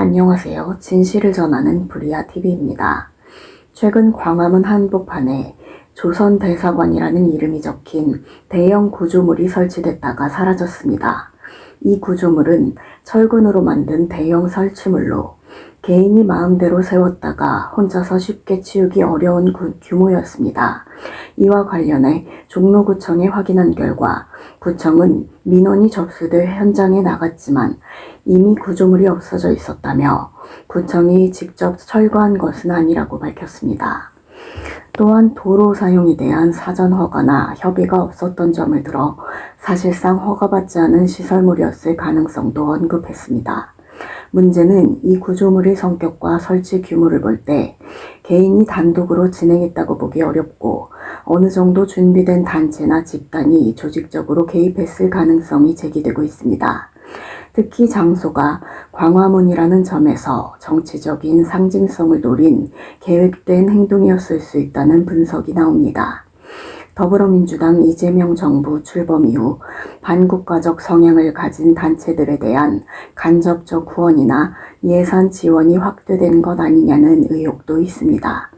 안녕하세요. 진실을 전하는 불리아 TV입니다. 최근 광화문 한복판에 조선 대사관이라는 이름이 적힌 대형 구조물이 설치됐다가 사라졌습니다. 이 구조물은 철근으로 만든 대형 설치물로 개인이 마음대로 세웠다가 혼자서 쉽게 치우기 어려운 구- 규모였습니다. 이와 관련해 종로구청에 확인한 결과 구청은 민원이 접수돼 현장에 나갔지만 이미 구조물이 없어져 있었다며 구청이 직접 철거한 것은 아니라고 밝혔습니다. 또한 도로 사용에 대한 사전 허가나 협의가 없었던 점을 들어 사실상 허가받지 않은 시설물이었을 가능성도 언급했습니다. 문제는 이 구조물의 성격과 설치 규모를 볼 때 개인이 단독으로 진행했다고 보기 어렵고 어느 정도 준비된 단체나 집단이 조직적으로 개입했을 가능성이 제기되고 있습니다. 특히 장소가 광화문이라는 점에서 정치적인 상징성을 노린 계획된 행동이었을 수 있다는 분석이 나옵니다. 더불어민주당 이재명 정부 출범 이후 반국가적 성향을 가진 단체들에 대한 간접적 후원이나 예산 지원이 확대된 것 아니냐는 의혹도 있습니다.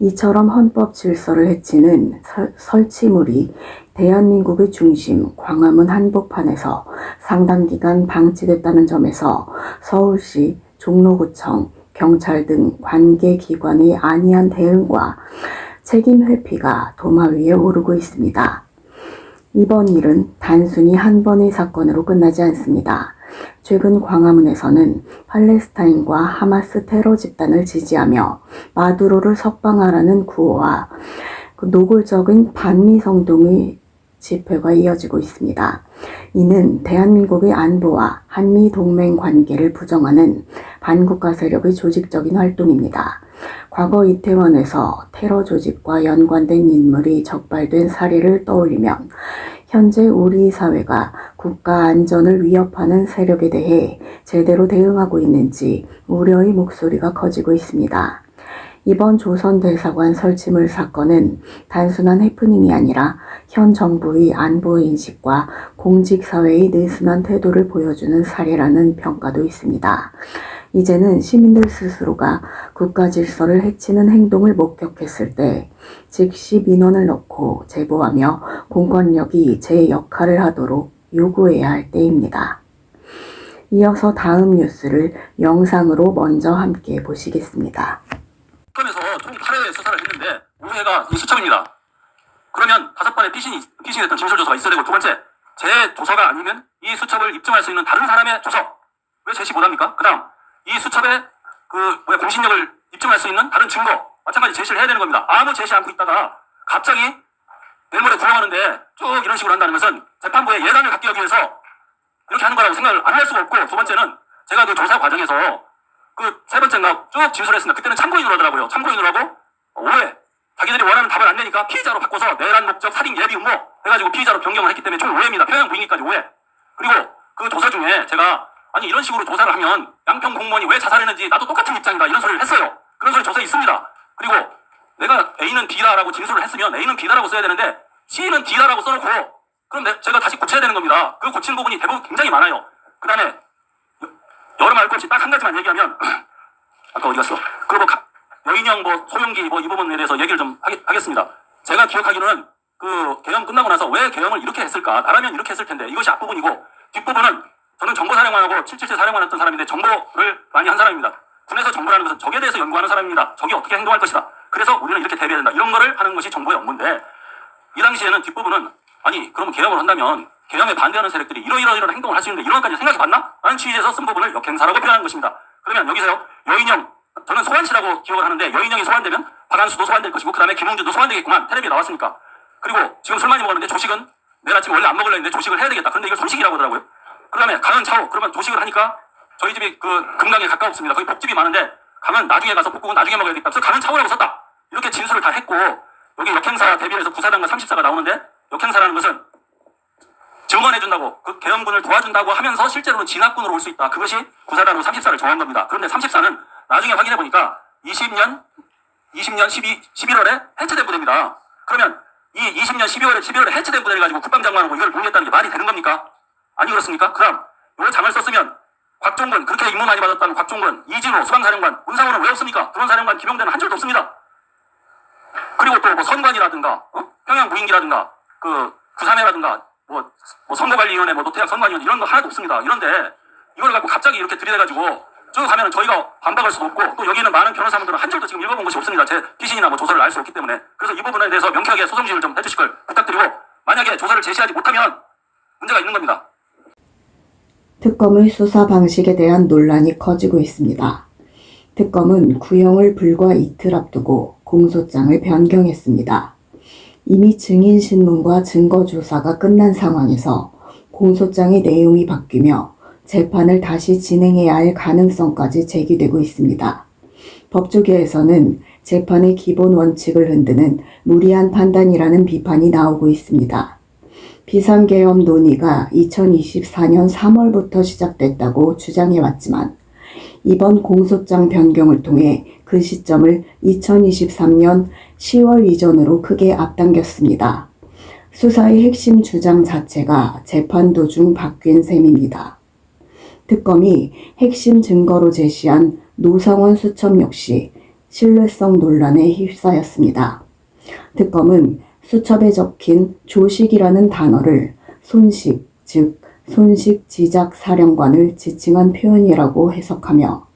이처럼 헌법 질서를 해치는 설, 설치물이 대한민국의 중심 광화문 한복판에서 상당 기간 방치됐다는 점에서 서울시, 종로구청, 경찰 등 관계 기관의 안이한 대응과 책임 회피가 도마 위에 오르고 있습니다. 이번 일은 단순히 한 번의 사건으로 끝나지 않습니다. 최근 광화문에서는 팔레스타인과 하마스 테러 집단을 지지하며 마두로를 석방하라는 구호와 그 노골적인 반미 성동의 집회가 이어지고 있습니다. 이는 대한민국의 안보와 한미 동맹 관계를 부정하는 반국가 세력의 조직적인 활동입니다. 과거 이태원에서 테러 조직과 연관된 인물이 적발된 사례를 떠올리면 현재 우리 사회가 국가 안전을 위협하는 세력에 대해 제대로 대응하고 있는지 우려의 목소리가 커지고 있습니다. 이번 조선 대사관 설치물 사건은 단순한 해프닝이 아니라 현 정부의 안보 인식과 공직 사회의 느슨한 태도를 보여주는 사례라는 평가도 있습니다. 이제는 시민들 스스로가 국가 질서를 해치는 행동을 목격했을 때 즉시 민원을 넣고 제보하며 공권력이 제 역할을 하도록 요구해야 할 때입니다. 이어서 다음 뉴스를 영상으로 먼저 함께 보시겠습니다. 8회 수사를 했는데 5회가 이 수첩입니다. 그러면 다섯 번의 피신이, 피신이 됐던 진술 조서가 있어야 되고 두 번째 제 조서가 아니면 이 수첩을 입증할 수 있는 다른 사람의 조서 왜 제시 못합니까? 그 다음 이 수첩의 그 뭐야 공신력을 입증할 수 있는 다른 증거 마찬가지 제시를 해야 되는 겁니다. 아무 제시 않고 있다가 갑자기 내일모레 구형하는데 쭉 이런 식으로 한다는 것은 재판부의 예단을 갖기 위해서 이렇게 하는 거라고 생각을 안 할 수가 없고 두 번째는 제가 그 조사 과정에서 그 세 번째인가 쭉 진술했습니다. 그때는 참고인으로 하더라고요. 참고인으로 하고 오해 자기들이 원하는 답을 안 내니까 피의자로 바꿔서 내란 목적 살인 예비 음모 해가지고 피의자로 변경을 했기 때문에 총 오해입니다. 평양 부인기까지 오해. 그리고 그 조사 중에 제가 아니 이런 식으로 조사를 하면 양평 공무원이 왜 자살했는지 나도 똑같은 입장이다 이런 소리를 했어요. 그런 소리 조사에 있습니다. 그리고 내가 A는 B다라고 진술을 했으면 A는 B다라고 써야 되는데 C는 D다라고 써놓고 그럼 내- 제가 다시 고쳐야 되는 겁니다. 그 고친 부분이 대부분 굉장히 많아요. 그 다음에 여러 말것 없이 딱 한 가지만 얘기하면 아까 어디 갔어? 그리고 가- 여인형 뭐 소명기 뭐 이 부분에 대해서 얘기를 좀 하겠, 하겠 습니다. 제가 기억하기로는 그 개헌 끝나고 나서 왜 개헌을 이렇게 했을까? 나라면 이렇게 했을 텐데 이것이 앞부분이고 뒷부분은 저는 정보 사령관 하고 777 사령관 했던 사람인데 정보를 많이 한 사람입니다. 군에서 정보라는 것은 적에 대해서 연구하는 사람입니다. 적이 어떻게 행동할 것이다. 그래서 우리는 이렇게 대비해야 된다. 이런 거를 하는 것이 정보의 업무인데 이 당시에는 뒷부분은 아니 그러면 개혁을 한다면 개혁에 반대하는 세력들이 이러이러이런 행동을 할 수 있는데 이런 것까지 생각해 봤나? 라는 취지에서 쓴 부분을 역행사라고 표현하는 것입니다. 그러면 여기서요 여인형 저는 소환씨라고 기억을 하는데 여인형이 소환되면 박한수도 소환될 것이고 그 다음에 김웅준도 소환되겠구만 텔레비에 나왔으니까 그리고 지금 술 많이 먹었는데 조식은 내일 아침 원래 안 먹으려 했는데 조식을 해야 되겠다. 그런데 이걸 손식이라고 하더라고요. 그 다음에 강은 차오 그러면 조식을 하니까 저희 집이 그 금강에 가까웠습니다. 거기 복집이 많은데 가면 나중에 가서 복국은 나중에 먹어야 되겠다. 그래서 가는 차오라고 썼다. 이렇게 진술을 다 했고 여기 역행사 대비해서 구사단과 34가 나오는데 역행사라는 것은 증언해준다고 그 계엄군을 도와준다고 하면서 실제로는 진압군으로 올 수 있다. 그것이 구사단으로 34를 정한 겁니다. 그런데 34는 나중에 확인해 보니까 20년 20년 12 11월에 해체된 부대입니다. 그러면 이 20년 12월에 11월에 해체된 부대를 가지고 국방장관하고 이걸 공개했다는 게 말이 되는 겁니까? 아니 그렇습니까? 그럼 요 장을 썼으면 곽종근 그렇게 임무 많이 받았다는 곽종근, 이진호 수방사령관, 문상호는 왜 없습니까? 드론사령관 김용대는 한 줄도 없습니다. 그리고 또 뭐 선관이라든가 어? 평양 무인기라든가 그 구삼해라든가 뭐, 뭐 선거관리위원회 뭐 노태학 선관위원 이런 거 하나도 없습니다. 이런데 이걸 갖고 갑자기 이렇게 들이대가지고 저기 가면은 저희가 반박할 수도 없고 또 여기는 많은 변호사분들은 한 줄도 지금 읽어본 것이 없습니다. 제 피신이나 뭐 조서를 알 수 없기 때문에 그래서 이 부분에 대해서 명쾌하게 소송 지휘를 좀 해주실 걸 부탁드리고 만약에 조서를 제시하지 못하면 문제가 있는 겁니다. 특검의 수사 방식에 대한 논란이 커지고 있습니다. 특검은 구형을 불과 이틀 앞두고 공소장을 변경했습니다. 이미 증인 신문과 증거 조사가 끝난 상황에서 공소장의 내용이 바뀌며 재판을 다시 진행해야 할 가능성까지 제기되고 있습니다. 법조계에서는 재판의 기본 원칙을 흔드는 무리한 판단이라는 비판이 나오고 있습니다. 비상계엄 논의가 2024년 3월부터 시작됐다고 주장해왔지만 이번 공소장 변경을 통해 그 시점을 2023년 10월 이전으로 크게 앞당겼습니다. 수사의 핵심 주장 자체가 재판 도중 바뀐 셈입니다. 특검이 핵심 증거로 제시한 노상원 수첩 역시 신뢰성 논란에 휩싸였습니다. 특검은 수첩에 적힌 조식이라는 단어를 손식, 즉 손식 지작 사령관을 지칭한 표현이라고 해석하며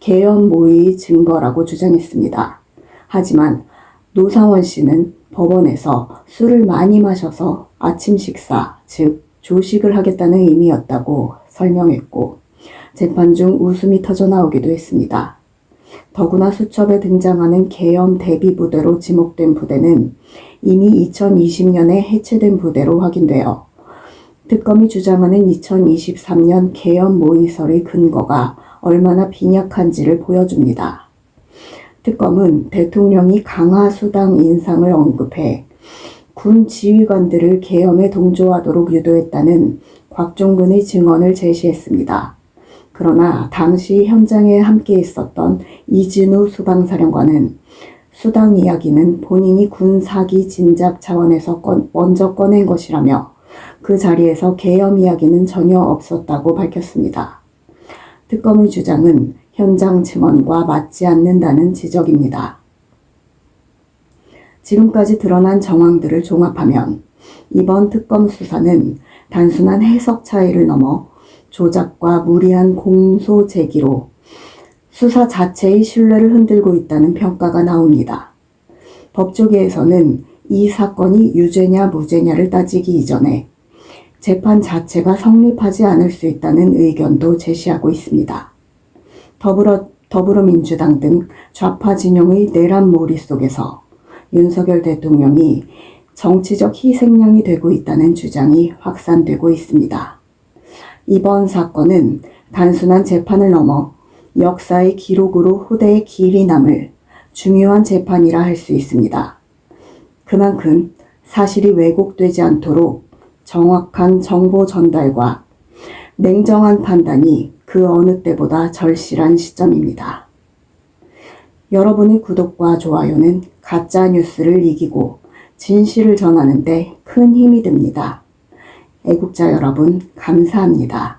개연 모의 증거라고 주장했습니다. 하지만 노상원 씨는 법원에서 술을 많이 마셔서 아침 식사, 즉 조식을 하겠다는 의미였다고 설명했고 재판 중 웃음이 터져 나오기도 했습니다. 더구나 수첩에 등장하는 계엄 대비 부대로 지목된 부대는 이미 2020년에 해체된 부대로 확인되어 특검이 주장하는 2023년 계엄 모의설의 근거가 얼마나 빈약한지를 보여줍니다. 특검은 대통령이 강화 수당 인상을 언급해 군 지휘관들을 계엄에 동조하도록 유도했다는 곽종근의 증언을 제시했습니다. 그러나 당시 현장에 함께 있었던 이진우 수방사령관은 수당 이야기는 본인이 군 사기 진작 차원에서 꺼- 먼저 꺼낸 것이라며 그 자리에서 계엄 이야기는 전혀 없었다고 밝혔습니다. 특검의 주장은 현장 증언과 맞지 않는다는 지적입니다. 지금까지 드러난 정황들을 종합하면 이번 특검 수사는 단순한 해석 차이를 넘어 조작과 무리한 공소 제기로 수사 자체의 신뢰를 흔들고 있다는 평가가 나옵니다. 법조계에서는 이 사건이 유죄냐 무죄냐를 따지기 이전에 재판 자체가 성립하지 않을 수 있다는 의견도 제시하고 있습니다. 더불어, 더불어민주당 등 좌파 진영의 내란 몰이 속에서 윤석열 대통령이 정치적 희생양이 되고 있다는 주장이 확산되고 있습니다. 이번 사건은 단순한 재판을 넘어 역사의 기록으로 후대에 길이 남을 중요한 재판이라 할 수 있습니다. 그만큼 사실이 왜곡되지 않도록 정확한 정보 전달과 냉정한 판단이 그 어느 때보다 절실한 시점입니다. 여러분의 구독과 좋아요는 가짜 뉴스를 이기고 진실을 전하는데 큰 힘이 됩니다. 애국자 여러분, 감사합니다.